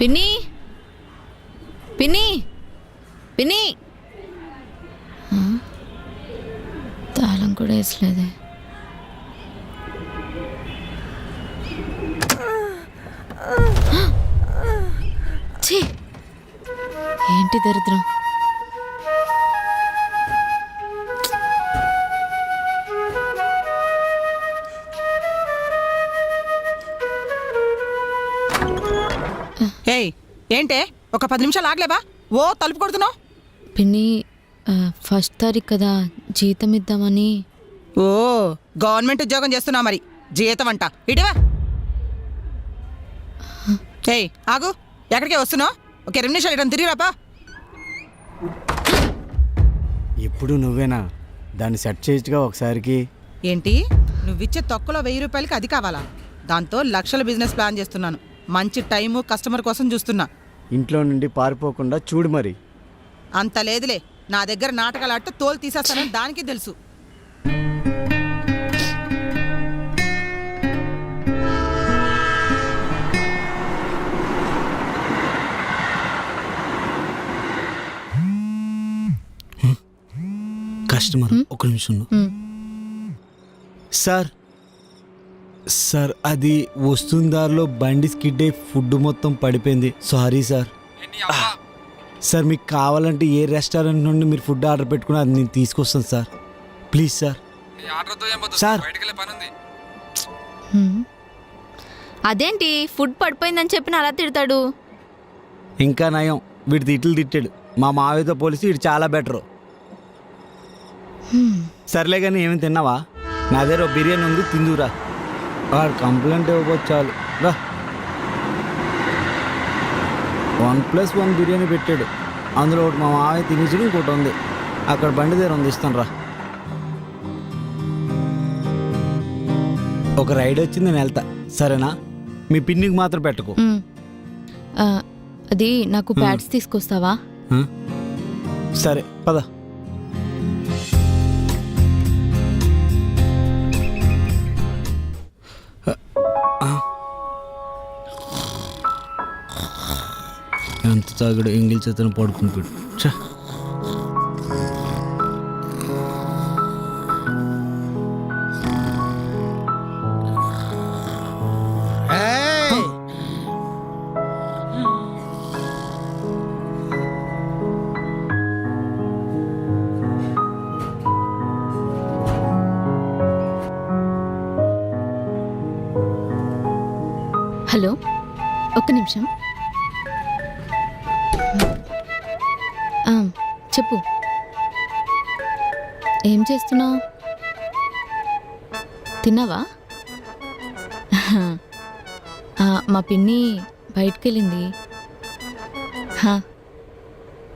పిన్ని? పిన్ని? పిన్ని? తాళం కూడా వేసలేదే. ఛీ! ఏంటి దరిద్రం? ఏయ్ ఏంటే? ఒక పది నిమిషాలు ఆగలేవా? ఓ తలుపు కొడుతున్నావు? పిన్ని ఆ, ఫస్ట్ తారీఖు కదా జీతం ఇద్దామని. ఓ గవర్నమెంట్ ఉద్యోగం చేస్తున్నా మరి. జీతం అంట. ఇటువా ఏయ్ ఆగు. ఎక్కడికే వస్తున్నావు? ఒక ఇరవై నిమిషాలు ఇటం తిరిగి రాపా. ఎప్పుడు నువ్వేనా? దాన్ని సెట్ చేయొచ్చుగా ఒకసారికి. ఏంటి? నువ్విచ్చే తొక్కలో వెయ్యి రూపాయలకి అది కావాలా? దాంతో లక్షల బిజినెస్ ప్లాన్ చేస్తున్నాను. మంచి టైము కస్టమర్ కోసం చూస్తున్నా. ఇంట్లో నుండి పారిపోకుండా చూడు మరి. అంత లేదులే. నా దగ్గర నాటకాలు ఆడితే తోలు తీసేస్తానని దానికి తెలుసు. కస్టమర్ ఒక నిమిషం. సార్ సార్ అది వస్తున్న దారిలో బండి స్కిడ్ అయి ఫుడ్ మొత్తం పడిపోయింది. సారీ సార్ సార్ మీకు కావాలంటే ఏ రెస్టారెంట్ నుండి మీరు ఫుడ్ ఆర్డర్ పెట్టుకుని అది నేను తీసుకొస్తాను సార్. Please sir sir. అదేంటి? ఫుడ్ పడిపోయిందని చెప్పిన అలా తిడతాడు. ఇంకా నయం. వీడి తిట్లు తిట్టాడు. మా మావయ్యతో పోలిసి వీడు చాలా బెటరు. సర్లే కానీ ఏమి తిన్నావా? నా దగ్గర బిర్యానీ ఉంది తిందురా వాడు కంప్లైంట్ ఇవ్వకపోతే చాలు. రా. వన్ ప్లస్ వన్ బిర్యానీ పెట్టాడు. అందులో ఒకటి మా మావయ్య తినేసాడు ఇంకోటి ఉంది. అక్కడ బండి దగ్గర ఉంది ఇస్తాను రా. ఒక రైడ్ వచ్చింది నేను వెళ్తా. సరేనా? మీ పిన్నికి మాత్రం పెట్టకు. ఆ, అది నాకు ప్యాడ్స్ తీసుకొస్తావా? సరే పద. ఎంత తాగడు ఎంగిల్ చేతను పడుకుంటాడు. ఛ. హలో ఒక్క నిమిషం. చెప్పు. ఏం చేస్తున్నావు? తిన్నావా? మా పిన్ని బయటికి వెళ్ళింది